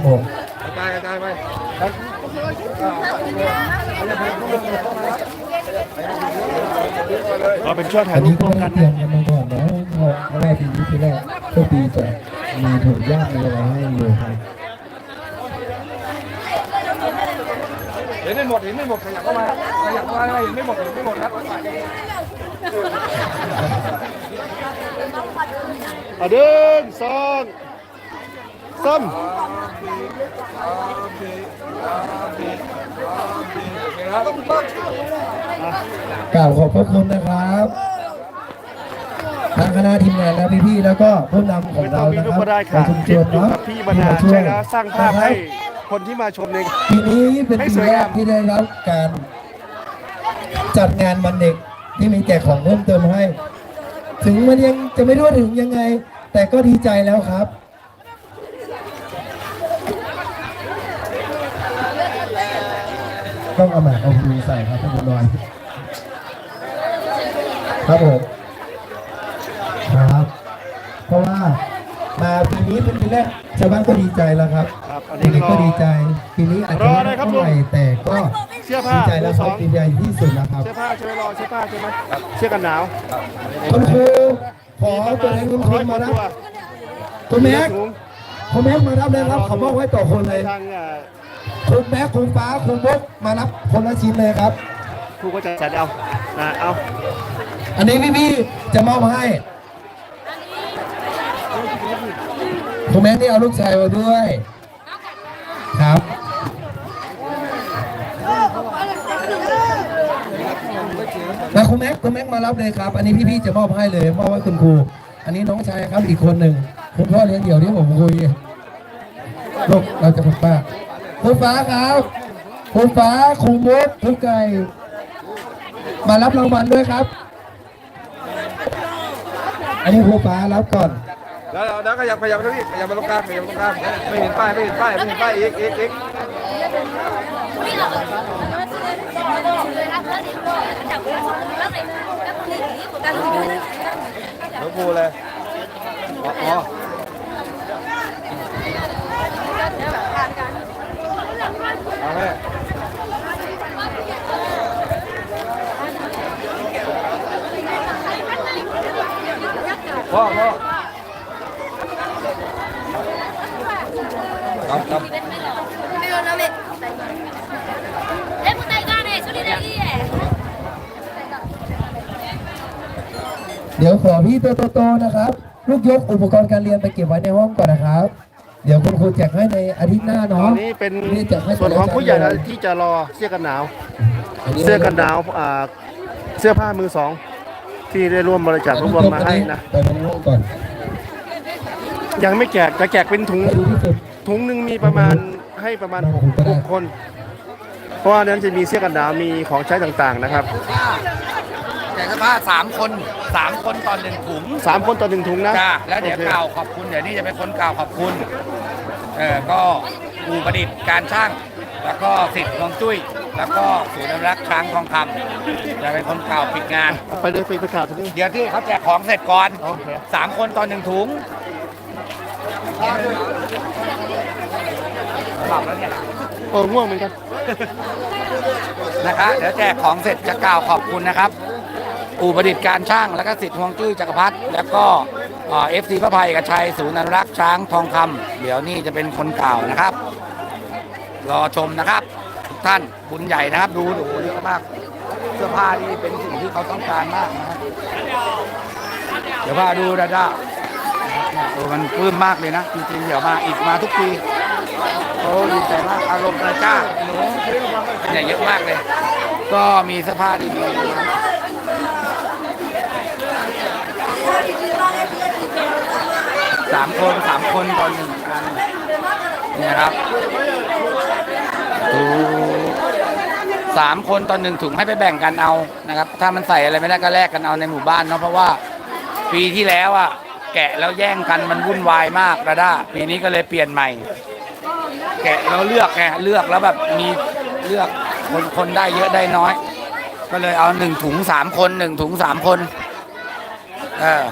ครับผมกายกายไปเราเป็นช่วยถ่าอัยนรูนี้ปก็ร่วมไม่กัได้นเตรียมกันมาก่อนนะเพราะแรกทีนี้ทีแรกโชคดีจะมีถุงย่างอะไรให้อยู่ครับเห็นไม่หมดเห็นไม่หมดขยับเข้ามาขยับเข้ามาเห็นไม่หมดเห็นไม่หมดครับเอาเดินสอง สามกล่าวขอบพระคุณนะครับ ทางคณะทีมงานและพี่ๆแล้วก็ผู้นำของไม่ต้อเรางมีนะรูปครับก็ได้ในค่ะชุมชคิดนอยู่เนาะกับพี่มานานใช่แล้วสร้างภาพให้คนที่มาชมในปีนี้เป็นให้ปีสวยแรงากมที่ได้รับการจัดงานวันเด็กที่มีแจกของเพิ่มเติมให้ ถึงมันยังจะไม่รู้ว่าถึงยังไง แต่ก็ดีใจแล้วครับ ต้องเอาหมากเอาพูใส่ครับท่านผู้นอนครับผมครับ เพราะว่ามาปีนี้เป็นปีแรกชาวบ้านก็ดีใจแล้วครับครับอันนี้เด็กๆก็รอดีใจปีนี้อาจจะรอไม่ได้ครับเท่าไหร่แต่ก็เสื้อผ้าดีใจแล้วครับมือสองดีใจที่สุดแล้วครับ เสื้อผ้าใช่ไหมรอเสื้อผ้าใช่ไหมเสื้อกันหนาวคุณครูขอตัวเองคุณครูร้อยกมาว่ารับตัวคุณแม็กถุงคุณแม็กมารับเลยครับขอบอกไว้ต่อคนเลยทางเอ่อ คุณแม็กคุณฟ้าคุณบุ๊กมารับคนละชิ้นเลยครับครูก็จะจัดเอานะเอาอันนี้พี่ๆจะมอบให้คุณแม็กนี่เอาลูกชายมาด้วยครับ มาคุณแม็กคุณแม็กมารับเลยครับ อันนี้พี่ๆจะมอบให้เลยมอบให้คุณครู อันนี้น้องชายครับอีกคนหนึ่งคุณพ่อเลี้ยงเดี่ยวที่ผมคุยลูกเราจะคุณป้า คุณฟ้าครับคุณฟ้าคุณมุกคุณไก่ มารับรางวัลด้วยครับ อันนี้ครูฟ้ารับก่อน แล้วแล้วขยับขยับมาตรงนี้ขยับมาตรงกลางขยับมาตรงกลางไม่เห็นป้ายไม่เห็นป้ายไม่เห็นป้ายอีกอีกอีกหลวงปู่เลยอ๋ออ๋อเอาแม่ พ่อพ่อครับครับ Eh, putai gane, solidarietà. เดี๋ยวขอพี่ตัวโตๆนะครับ ลูกยกอุปกรณ์การเรียนไปเก็บไว้ในห้องก่อนนะครับ เดี๋ยวคุณครูแจกให้ในอาทิตย์หน้าตเนาะอนนี้เป็นนี่แจกให้ส่วนของผู้ใหญ่แต่นะละชั้นที่จะรอเสื้อกันหนาวลยเสื้อกันหนาวอ่าเสื้อผ้ามือสอง ที่ได้ร่วมบริจาครวบรวมมาให้นะไปในห้องก่อนยังไม่แจกจะแจกเป็นถุงให้ดีที่สุดถุงหนึ่งมีประมาณให้ประมาณหกคน เพราะว่านั้นจะมีเสื้อกันหนาวมีของใช้ต่างๆนะครับแจกเสื้อผ้าสามคนสามคนตอนหนึ่งถุงสามคนต่อหนึ่งถุงนะจ้าแล้วเดี๋ยวโอคกล่าวขอบคุณเดี๋ยวนี้จะเป็นคนกล่าวขอบคุณเออก็อูประดิษฐ์การช่าง แล้วก็สิทธิ์ฮวงจุ้ย แล้วก็ศูนย์อนุรักษ์ช้างทองคำจะเป็นคนกล่าวปิดงาน ไปเลยไปประกาศที่นี่เดี๋ยวที่เขาแจกของเสร็จก่อนโอเคสามคนตอนหนึ่งถุงหลับแล้วเนี่ยเออง่วงเหมือนกันนะคะเดี๋ยวแจกของเสร็จจะกล่าวขอบคุณนะครับ อู่ประดิษฐ์การช่างแล้วก็สิทธิ์ฮวงจุ้ยจักรพัฒน์แล้วก็เอฟซีพระภัยเอกชัยศูนย์อนุรักษ์ช้างทองคำเดี๋ยวนี่จะเป็นคนกล่าวนะครับ รอชมนะครับ ท่านบุญใหญ่นะครับ ดูดูเยอะมากเสื้อผ้านี่เป็นสิ่งที่เขาต้องการมากนะเดี๋ยวพาดูดาด้าโอ้มันปลื้มมากเลยนะจริงๆเดี๋ยวมาอีกมาทุกปีโอ้ดีใจมากอารมณ์กระจ้าหนูเนี่ยเยอะมากเลย ก็มีเสื้อผ้าดีๆสามคนสามคนตอนหนึ่งอันนี่นะครับ สามคนตอนหนึ่งถุงให้ไปแบ่งกันเอานะครับ ถ้ามันใส่อะไรไม่ได้ก็แลกกันเอาในหมู่บ้านเนาะเพราะว่าปีที่แล้วอะแกะแล้วแย่งกันมันวุ่นวายมากระด้าปีนี้ก็เลยเปลี่ยนใหม่ แกะแล้วเลือกไงเลือกแล้วแบบมีเลือกคนคนได้เยอะได้น้อย ก็เลยเอาหนึ่งถุงสามคนหนึ่งถุงสามคนเออ